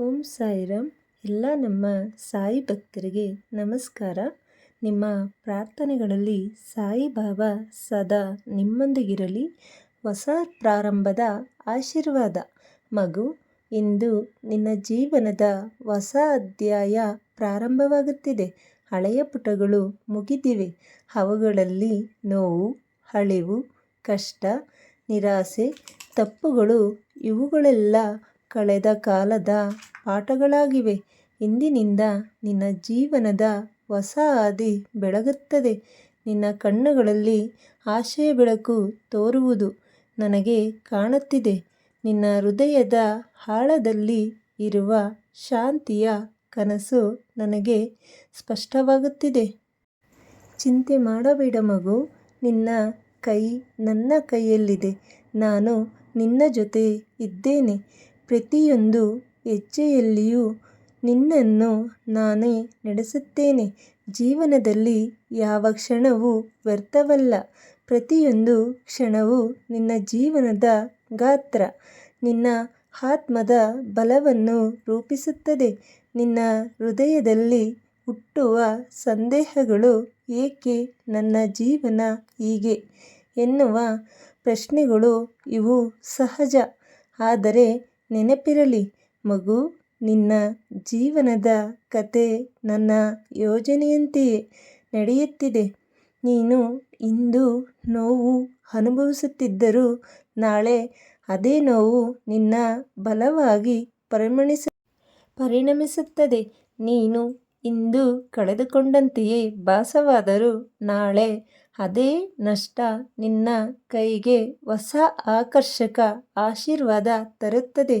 ಓಂ ಸಾಯಿರಾಮ್ ಎಲ್ಲ ನಮ್ಮ ಸಾಯಿ ಭಕ್ತರಿಗೆ ನಮಸ್ಕಾರ. ನಿಮ್ಮ ಪ್ರಾರ್ಥನೆಗಳಲ್ಲಿ ಸಾಯಿಬಾಬಾ ಸದಾ ನಿಮ್ಮೊಂದಿಗಿರಲಿ. ಹೊಸ ಪ್ರಾರಂಭದ ಆಶೀರ್ವಾದ. ಮಗು, ಇಂದು ನಿನ್ನ ಜೀವನದ ಹೊಸ ಅಧ್ಯಾಯ ಪ್ರಾರಂಭವಾಗುತ್ತಿದೆ. ಹಳೆಯ ಪುಟಗಳು ಮುಗಿದಿವೆ. ಅವುಗಳಲ್ಲಿ ನೋವು, ಅಳಿವು, ಕಷ್ಟ, ನಿರಾಸೆ, ತಪ್ಪುಗಳು ಇವುಗಳೆಲ್ಲ ಕಳೆದ ಕಾಲದ ಪಾಠಗಳಾಗಿವೆ. ಇಂದಿನಿಂದ ನಿನ್ನ ಜೀವನದ ಹೊಸ ಹಾದಿ ಬೆಳಗುತ್ತದೆ. ನಿನ್ನ ಕಣ್ಣುಗಳಲ್ಲಿ ಆಶಯ ಬೆಳಕು ತೋರುವುದು ನನಗೆ ಕಾಣುತ್ತಿದೆ. ನಿನ್ನ ಹೃದಯದ ಆಳದಲ್ಲಿ ಇರುವ ಶಾಂತಿಯ ಕನಸು ನನಗೆ ಸ್ಪಷ್ಟವಾಗುತ್ತಿದೆ. ಚಿಂತೆ ಮಾಡಬೇಡ ಮಗು, ನಿನ್ನ ಕೈ ನನ್ನ ಕೈಯಲ್ಲಿದೆ. ನಾನು ನಿನ್ನ ಜೊತೆ ಇದ್ದೇನೆ. ಪ್ರತಿಯೊಂದು ಹೆಜ್ಜೆಯಲ್ಲಿಯೂ ನಿನ್ನನ್ನು ನಾನೇ ನಡೆಸುತ್ತೇನೆ. ಜೀವನದಲ್ಲಿ ಯಾವ ಕ್ಷಣವೂ ವ್ಯರ್ಥವಲ್ಲ. ಪ್ರತಿಯೊಂದು ಕ್ಷಣವೂ ನಿನ್ನ ಜೀವನದ ಗಾತ್ರ. ನಿನ್ನ ಆತ್ಮದ ಬಲವನ್ನು ರೂಪಿಸುತ್ತದೆ. ನಿನ್ನ ಹೃದಯದಲ್ಲಿ ಹುಟ್ಟುವ ಸಂದೇಹಗಳು ಏಕೆ ನನ್ನ ಜೀವನ ಹೀಗೆ? ಎನ್ನುವ ಪ್ರಶ್ನೆಗಳು ಇವು ಸಹಜ. ಆದರೆ ನೆನಪಿರಲಿ ಮಗು, ನಿನ್ನ ಜೀವನದ ಕತೆ ನನ್ನ ಯೋಜನೆಯಂತೆಯೇ ನಡೆಯುತ್ತಿದೆ. ನೀನು ಇಂದು ನೋವು ಅನುಭವಿಸುತ್ತಿದ್ದರೂ ನಾಳೆ ಅದೇ ನೋವು ನಿನ್ನ ಬಲವಾಗಿ ಪರಿಮಣಿಸ ಪರಿಣಮಿಸುತ್ತದೆ. ನೀನು ಇಂದು ಕಳೆದುಕೊಂಡಂತೆಯೇ ಭಾಸವಾದರೂ ನಾಳೆ ಅದೇ ನಷ್ಟ ನಿನ್ನ ಕೈಗೆ ಹೊಸ ಆಕರ್ಷಕ ಆಶೀರ್ವಾದ ತರುತ್ತದೆ.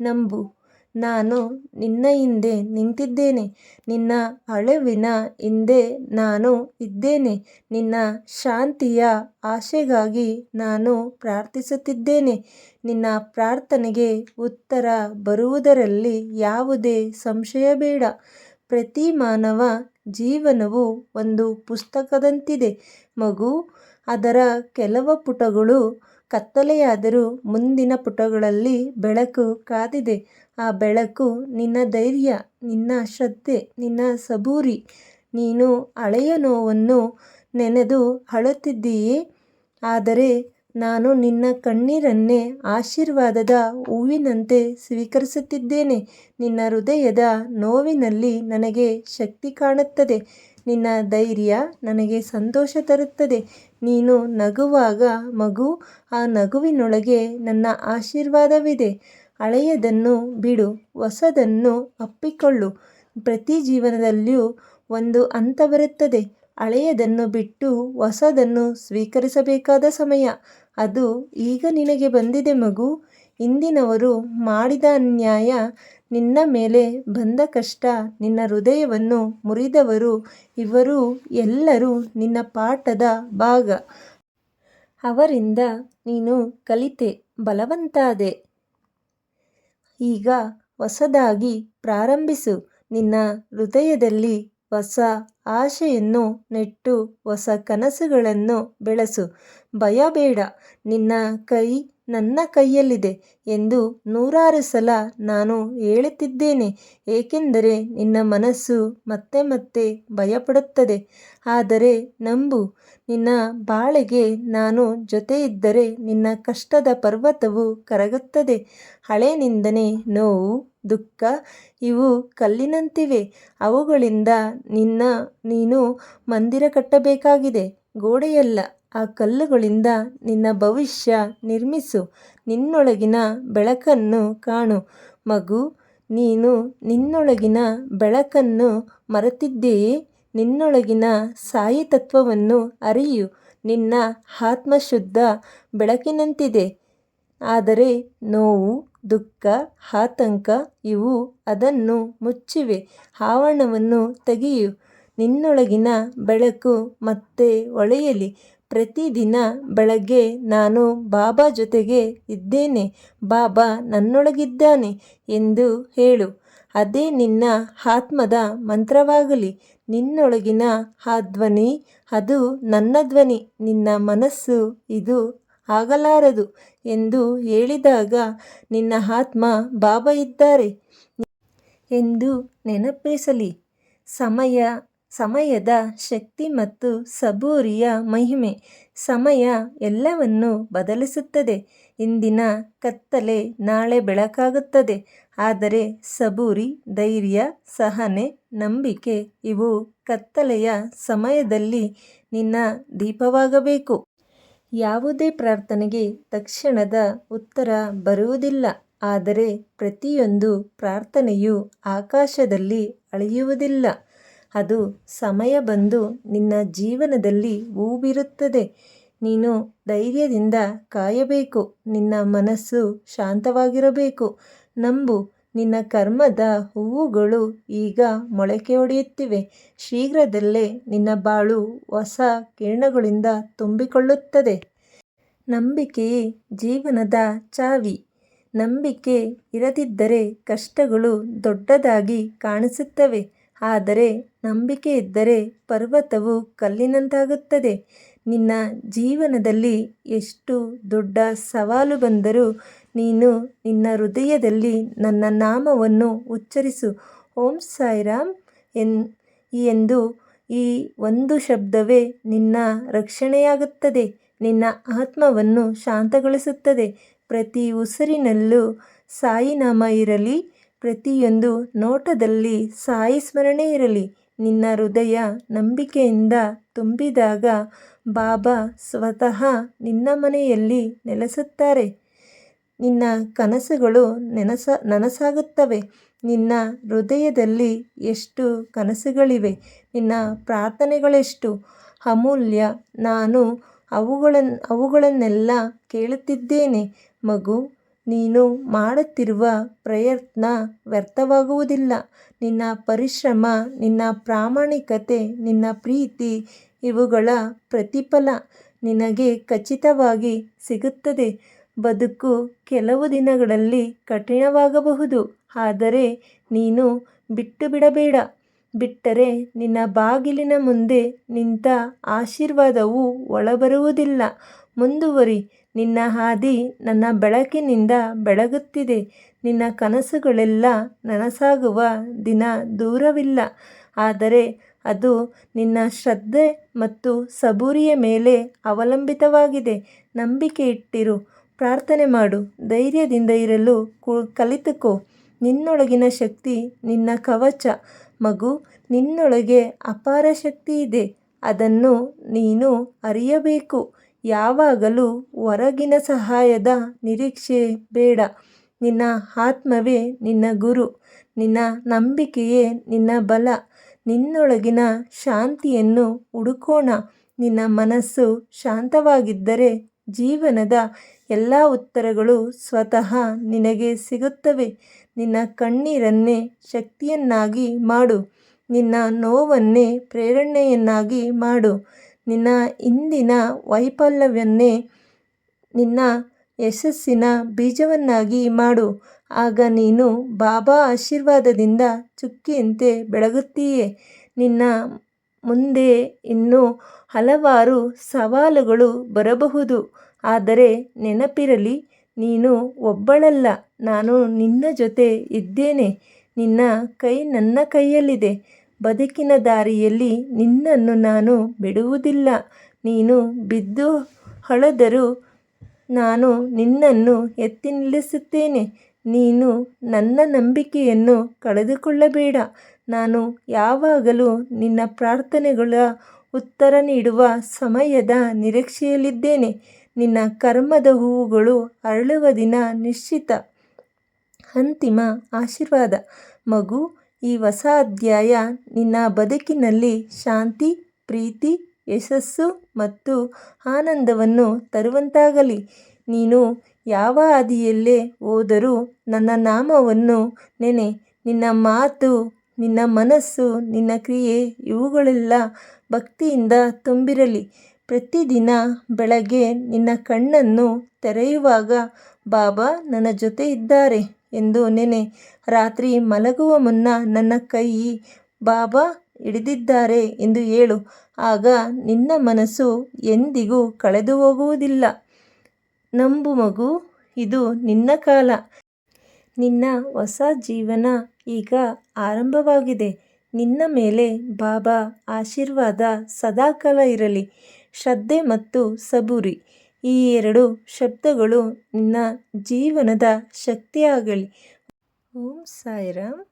ನಂಬು, ನಾನು ನಿನ್ನ ಹಿಂದೆ ನಿಂತಿದ್ದೇನೆ. ನಿನ್ನ ಅಳವಿನ ಹಿಂದೆ ನಾನು ಇದ್ದೇನೆ. ನಿನ್ನ ಶಾಂತಿಯ ಆಶೆಗಾಗಿ ನಾನು ಪ್ರಾರ್ಥಿಸುತ್ತಿದ್ದೇನೆ. ನಿನ್ನ ಪ್ರಾರ್ಥನೆಗೆ ಉತ್ತರ ಬರುವುದರಲ್ಲಿ ಯಾವುದೇ ಸಂಶಯ ಬೇಡ ಪ್ರತಿ ಮಾನವ ಜೀವನವು ಒಂದು ಪುಸ್ತಕದಂತಿದೆ. ಮಗು, ಅದರ ಕೆಲವು ಪುಟಗಳು ಕತ್ತಲೆಯಾದರೂ ಮುಂದಿನ ಪುಟಗಳಲ್ಲಿ ಬೆಳಕು ಕಾದಿದೆ. ಆ ಬೆಳಕು ನಿನ್ನ ಧೈರ್ಯ, ನಿನ್ನ ಶ್ರದ್ಧೆ, ನಿನ್ನ ಸಬೂರಿ. ನೀನು ಹಳೆಯ ನೋವನ್ನು ನೆನೆದು ಅಳುತ್ತಿದ್ದೀಯೇ. ಆದರೆ ನಾನು ನಿನ್ನ ಕಣ್ಣೀರನ್ನೇ ಆಶೀರ್ವಾದದ ಹೂವಿನಂತೆ ಸ್ವೀಕರಿಸುತ್ತಿದ್ದೇನೆ. ನಿನ್ನ ಹೃದಯದ ನೋವಿನಲ್ಲಿ ನನಗೆ ಶಕ್ತಿ ಕಾಣುತ್ತದೆ. ನಿನ್ನ ಧೈರ್ಯ ನನಗೆ ಸಂತೋಷ ತರುತ್ತದೆ. ನೀನು ನಗುವಾಗ ಮಗು, ಆ ನಗುವಿನೊಳಗೆ ನನ್ನ ಆಶೀರ್ವಾದವಿದೆ. ಹಳೆಯದನ್ನು ಬಿಡು, ಹೊಸದನ್ನು ಅಪ್ಪಿಕೊಳ್ಳು. ಪ್ರತಿ ಜೀವನದಲ್ಲಿಯೂ ಒಂದು ಹಂತ ಬರುತ್ತದೆ. ಹಳೆಯದನ್ನು ಬಿಟ್ಟು ಹೊಸದನ್ನು ಸ್ವೀಕರಿಸಬೇಕಾದ ಸಮಯ. ಅದು ಈಗ ನಿನಗೆ ಬಂದಿದೆ ಮಗು. ಇಂದಿನವರು ಮಾಡಿದ ಅನ್ಯಾಯ ನಿನ್ನ ಮೇಲೆ ಬಂದ ಕಷ್ಟ, ನಿನ್ನ ಹೃದಯವನ್ನು ಮುರಿದವರು ಇವರು ಎಲ್ಲರೂ ನಿನ್ನ ಪಾಠದ ಭಾಗ. ಅವರಿಂದ ನೀನು ಕಲಿತೆ, ಬಲವಂತಾದೆ. ಈಗ ಹೊಸದಾಗಿ ಪ್ರಾರಂಭಿಸು. ನಿನ್ನ ಹೃದಯದಲ್ಲಿ ಹೊಸ ಆಶೆಯನ್ನು ನೆಟ್ಟು ಹೊಸ ಕನಸುಗಳನ್ನು ಬೆಳೆಸು. ಭಯ ಬೇಡ ನಿನ್ನ ಕೈ ನನ್ನ ಕೈಯಲ್ಲಿದೆ ಎಂದು ನೂರಾರು ಸಲ ನಾನು ಹೇಳುತ್ತಿದ್ದೇನೆ. ಏಕೆಂದರೆ ನಿನ್ನ ಮನಸ್ಸು ಮತ್ತೆ ಮತ್ತೆ ಭಯಪಡುತ್ತದೆ. ಆದರೆ ನಂಬು, ನಿನ್ನ ಬಾಳೆಗೆ ನಾನು ಜೊತೆ ಇದ್ದರೆ ನಿನ್ನ ಕಷ್ಟದ ಪರ್ವತವು ಕರಗುತ್ತದೆ. ಹಳೆ ನಿಂದನೆ, ನೋವು, ದುಃಖ, ಇವು ಕಲ್ಲಿನಂತಿವೆ. ಅವುಗಳಿಂದ ನಿನ್ನ, ನೀನು ಮಂದಿರ ಕಟ್ಟಬೇಕಾಗಿದೆ. ಗೋಡೆಯಲ್ಲ ಆ ಕಲ್ಲುಗಳಿಂದ ನಿನ್ನ ಭವಿಷ್ಯ ನಿರ್ಮಿಸು. ನಿನ್ನೊಳಗಿನ ಬೆಳಕನ್ನು ಕಾಣು. ಮಗು, ನೀನು ನಿನ್ನೊಳಗಿನ ಬೆಳಕನ್ನು ಮರೆತಿದ್ದೀಯೇ. ನಿನ್ನೊಳಗಿನ ಸಾಯಿ ತತ್ವವನ್ನು ಅರಿಯು. ನಿನ್ನ ಆತ್ಮಶುದ್ಧ ಬೆಳಕಿನಂತಿದೆ. ಆದರೆ ನೋವು, ದುಃಖ, ಆತಂಕ ಇವು ಅದನ್ನು ಮುಚ್ಚಿವೆ. ಆವರಣವನ್ನು ತೆಗೆಯು. ನಿನ್ನೊಳಗಿನ ಬೆಳಕು ಮತ್ತೆ ಹೊಳೆಯಲಿ ಪ್ರತಿದಿನ ಬೆಳಗ್ಗೆ ನಾನು ಬಾಬಾ ಜೊತೆಗೆ ಇದ್ದೇನೆ. ಬಾಬಾ ನನ್ನೊಳಗಿದ್ದಾನೆ ಎಂದು ಹೇಳು. ಅದೇ ನಿನ್ನ ಆತ್ಮದ ಮಂತ್ರವಾಗಲಿ. ನಿನ್ನೊಳಗಿನ ಆ ಧ್ವನಿ, ಅದು ನನ್ನ ಧ್ವನಿ. ನಿನ್ನ ಮನಸ್ಸು ಇದು ಆಗಲಾರದು ಎಂದು ಹೇಳಿದಾಗ ನಿನ್ನ ಆತ್ಮ, ಬಾಬಾ ಇದ್ದಾರೆ ಎಂದು ನೆನಪಿಸಲಿ. ಸಮಯ ಸಮಯದ ಶಕ್ತಿ ಮತ್ತು ಸಬೂರಿಯ ಮಹಿಮೆ ಸಮಯ ಎಲ್ಲವನ್ನು ಬದಲಿಸುತ್ತದೆ. ಇಂದಿನ ಕತ್ತಲೆ ನಾಳೆ ಬೆಳಕಾಗುತ್ತದೆ. ಆದರೆ ಸಬೂರಿ, ಧೈರ್ಯ, ಸಹನೆ, ನಂಬಿಕೆ ಇವು ಕತ್ತಲೆಯ ಸಮಯದಲ್ಲಿ ನಿನ್ನ ದೀಪವಾಗಬೇಕು. ಯಾವುದೇ ಪ್ರಾರ್ಥನೆಗೆ ತಕ್ಷಣದ ಉತ್ತರ ಬರುವುದಿಲ್ಲ. ಆದರೆ ಪ್ರತಿಯೊಂದು ಪ್ರಾರ್ಥನೆಯು ಆಕಾಶದಲ್ಲಿ ಅಳೆಯುವುದಿಲ್ಲ. ಅದು ಸಮಯ ಬಂದು ನಿನ್ನ ಜೀವನದಲ್ಲಿ ಹೂ ಬಿರುತ್ತದೆ ನೀನು ಧೈರ್ಯದಿಂದ ಕಾಯಬೇಕು. ನಿನ್ನ ಮನಸ್ಸು ಶಾಂತವಾಗಿರಬೇಕು. ನಂಬು, ನಿನ್ನ ಕರ್ಮದ ಹೂವುಗಳು ಈಗ ಮೊಳಕೆಯೊಡೆಯುತ್ತಿವೆ ಶೀಘ್ರದಲ್ಲೇ ನಿನ್ನ ಬಾಳು ಹೊಸ ಕಿರಣಗಳಿಂದ ತುಂಬಿಕೊಳ್ಳುತ್ತದೆ. ನಂಬಿಕೆಯೇ ಜೀವನದ ಚಾವಿ. ನಂಬಿಕೆ ಇರದಿದ್ದರೆ ಕಷ್ಟಗಳು ದೊಡ್ಡದಾಗಿ ಕಾಣಿಸುತ್ತವೆ. ಆದರೆ ನಂಬಿಕೆ ಇದ್ದರೆ ಪರ್ವತವು ಕಲ್ಲಿನಂತಾಗುತ್ತದೆ. ನಿನ್ನ ಜೀವನದಲ್ಲಿ ಎಷ್ಟು ದೊಡ್ಡ ಸವಾಲು ಬಂದರೂ ನೀನು ನಿನ್ನ ಹೃದಯದಲ್ಲಿ ನನ್ನ ನಾಮವನ್ನು ಉಚ್ಚರಿಸು. ಓಂ ಸಾಯಿರಾಮ್ ಎನ್ ಎಂದು ಈ ಒಂದು ಶಬ್ದವೇ ನಿನ್ನ ರಕ್ಷಣೆಯಾಗುತ್ತದೆ. ನಿನ್ನ ಆತ್ಮವನ್ನು ಶಾಂತಗೊಳಿಸುತ್ತದೆ. ಪ್ರತಿ ಉಸಿರಿನಲ್ಲೂ ಸಾಯಿನಾಮ ಇರಲಿ. ಪ್ರತಿಯೊಂದು ನೋಟದಲ್ಲಿ ಸಾಯಿ ಸ್ಮರಣೆ ಇರಲಿ. ನಿನ್ನ ಹೃದಯ ನಂಬಿಕೆಯಿಂದ ತುಂಬಿದಾಗ ಬಾಬಾ ಸ್ವತಃ ನಿನ್ನ ಮನೆಯಲ್ಲಿ ನೆಲೆಸುತ್ತಾರೆ. ನಿನ್ನ ಕನಸುಗಳು ನೆನಸ, ನನಸಾಗುತ್ತವೆ. ನಿನ್ನ ಹೃದಯದಲ್ಲಿ ಎಷ್ಟು ಕನಸುಗಳಿವೆ. ನಿನ್ನ ಪ್ರಾರ್ಥನೆಗಳೆಷ್ಟು. ಅಮೂಲ್ಯ, ನಾನು ಅವುಗಳನ್ನು ಅವುಗಳನ್ನೆಲ್ಲ ಕೇಳುತ್ತಿದ್ದೇನೆ. ಮಗು ನೀನು ಮಾಡುತ್ತಿರುವ ಪ್ರಯತ್ನ ವ್ಯರ್ಥವಾಗುವುದಿಲ್ಲ. ನಿನ್ನ ಪರಿಶ್ರಮ, ನಿನ್ನ ಪ್ರಾಮಾಣಿಕತೆ, ನಿನ್ನ ಪ್ರೀತಿ ಇವುಗಳ ಪ್ರತಿಫಲ ನಿನಗೆ ಖಚಿತವಾಗಿ ಸಿಗುತ್ತದೆ. ಬದುಕು ಕೆಲವು ದಿನಗಳಲ್ಲಿ ಕಠಿಣವಾಗಬಹುದು, ಆದರೆ ನೀನು ಬಿಟ್ಟು ಬಿಡಬೇಡ ಬಿಟ್ಟರೆ ನಿನ್ನ ಬಾಗಿಲಿನ ಮುಂದೆ ನಿಂತ ಆಶೀರ್ವಾದವು ಒಳಬರುವುದಿಲ್ಲ. ಮುಂದುವರಿ. ನಿನ್ನ ಹಾದಿ ನನ್ನ ಬೆಳಕಿನಿಂದ ಬೆಳಗುತ್ತಿದೆ. ನಿನ್ನ ಕನಸುಗಳೆಲ್ಲ ನನಸಾಗುವ ದಿನ ದೂರವಿಲ್ಲ. ಆದರೆ ಅದು ನಿನ್ನ ಶ್ರದ್ಧೆ ಮತ್ತು ಸಬೂರಿಯ ಮೇಲೆ ಅವಲಂಬಿತವಾಗಿದೆ. ನಂಬಿಕೆ ಇಟ್ಟಿರು ಪ್ರಾರ್ಥನೆ ಮಾಡು. ಧೈರ್ಯದಿಂದ ಇರಲು ಕಲಿತುಕೋ. ನಿನ್ನೊಳಗಿನ ಶಕ್ತಿ ನಿನ್ನ ಕವಚ. ಮಗು, ನಿನ್ನೊಳಗೆ ಅಪಾರ ಶಕ್ತಿ ಇದೆ. ಅದನ್ನು ನೀನು ಅರಿಯಬೇಕು. ಯಾವಾಗಲೂ ಹೊರಗಿನ ಸಹಾಯದ ನಿರೀಕ್ಷೆ ಬೇಡ. ನಿನ್ನ ಆತ್ಮವೇ ನಿನ್ನ ಗುರು. ನಿನ್ನ ನಂಬಿಕೆಯೇ ನಿನ್ನ ಬಲ. ನಿನ್ನೊಳಗಿನ ಶಾಂತಿಯನ್ನು ಹುಡುಕೋಣ. ನಿನ್ನ ಮನಸ್ಸು ಶಾಂತವಾಗಿದ್ದರೆ ಜೀವನದ ಎಲ್ಲ ಉತ್ತರಗಳು ಸ್ವತಃ ನಿನಗೆ ಸಿಗುತ್ತವೆ. ನಿನ್ನ ಕಣ್ಣೀರನ್ನೇ ಶಕ್ತಿಯನ್ನಾಗಿ ಮಾಡು. ನಿನ್ನ ನೋವನ್ನೇ ಪ್ರೇರಣೆಯನ್ನಾಗಿ ಮಾಡು. ನಿನ್ನ ಇಂದಿನ ವೈಫಲ್ಯವನ್ನೇ ನಿನ್ನ ಯಶಸ್ಸಿನ ಬೀಜವನ್ನಾಗಿ ಮಾಡು. ಆಗ ನೀನು ಬಾಬಾ ಆಶೀರ್ವಾದದಿಂದ ಚುಕ್ಕಿಯಂತೆ ಬೆಳಗುತ್ತೀಯೇ. ನಿನ್ನ ಮುಂದೆ ಇನ್ನೂ ಹಲವಾರು ಸವಾಲುಗಳು ಬರಬಹುದು. ಆದರೆ ನೆನಪಿರಲಿ, ನೀನು ಒಬ್ಬಳಲ್ಲ. ನಾನು ನಿನ್ನ ಜೊತೆ ಇದ್ದೇನೆ. ನಿನ್ನ ಕೈ ನನ್ನ ಕೈಯಲ್ಲಿದೆ. ಬದುಕಿನ ದಾರಿಯಲ್ಲಿ ನಿನ್ನನ್ನು ನಾನು ಬಿಡುವುದಿಲ್ಲ. ನೀನು ಬಿದ್ದು ಹಳದರೂ ನಾನು ನಿನ್ನನ್ನು ಎತ್ತಿ ನಿಲ್ಲಿಸುತ್ತೇನೆ. ನೀನು ನನ್ನ ನಂಬಿಕೆಯನ್ನು ಕಳೆದುಕೊಳ್ಳಬೇಡ. ನಾನು ಯಾವಾಗಲೂ ನಿನ್ನ ಪ್ರಾರ್ಥನೆಗಳ ಉತ್ತರ ನೀಡುವ ಸಮಯದ ನಿರೀಕ್ಷೆಯಲ್ಲಿದ್ದೇನೆ. ನಿನ್ನ ಕರ್ಮದ ಹೂವುಗಳು ಅರಳುವ ದಿನ ನಿಶ್ಚಿತ. ಅಂತಿಮ ಆಶೀರ್ವಾದ. ಮಗು ಈ ಹೊಸ ಅಧ್ಯಾಯ ನಿನ್ನ ಬದುಕಿನಲ್ಲಿ ಶಾಂತಿ, ಪ್ರೀತಿ, ಯಶಸ್ಸು ಮತ್ತು ಆನಂದವನ್ನು ತರುವಂತಾಗಲಿ. ನೀನು ಯಾವ ಹಾದಿಯಲ್ಲೇ ಹೋದರೂ ನನ್ನ ನಾಮವನ್ನು ನೆನೆ. ನಿನ್ನ ಮಾತು, ನಿನ್ನ ಮನಸ್ಸು, ನಿನ್ನ ಕ್ರಿಯೆ ಇವುಗಳೆಲ್ಲ ಭಕ್ತಿಯಿಂದ ತುಂಬಿರಲಿ. ಪ್ರತಿದಿನ ಬೆಳಗ್ಗೆ ನಿನ್ನ ಕಣ್ಣನ್ನು ತೆರೆಯುವಾಗ, ಬಾಬಾ, ನನ್ನ ಜೊತೆ ಇದ್ದಾರೆ. ಎಂದು ನೆನೆ, ರಾತ್ರಿ ಮಲಗುವ ಮುನ್ನ ನನ್ನ ಕೈ, ಬಾಬಾ, ಹಿಡಿದಿದ್ದಾರೆ ಎಂದು ಹೇಳು. ಆಗ ನಿನ್ನ ಮನಸ್ಸು ಎಂದಿಗೂ ಕಳೆದು ಹೋಗುವುದಿಲ್ಲ. ನಂಬು ಮಗು, ಇದು ನಿನ್ನ ಕಾಲ. ನಿನ್ನ ಹೊಸ ಜೀವನ ಈಗ ಆರಂಭವಾಗಿದೆ. ನಿನ್ನ ಮೇಲೆ ಬಾಬಾ ಆಶೀರ್ವಾದ ಸದಾಕಾಲ ಇರಲಿ. ಶ್ರದ್ಧೆ ಮತ್ತು ಸಬೂರಿ. ಈ ಎರಡು ಶಬ್ದಗಳು ನಿನ್ನ ಜೀವನದ ಶಕ್ತಿಯಾಗಲಿ. ಓಂ ಸಾಯಿರಾಮ್.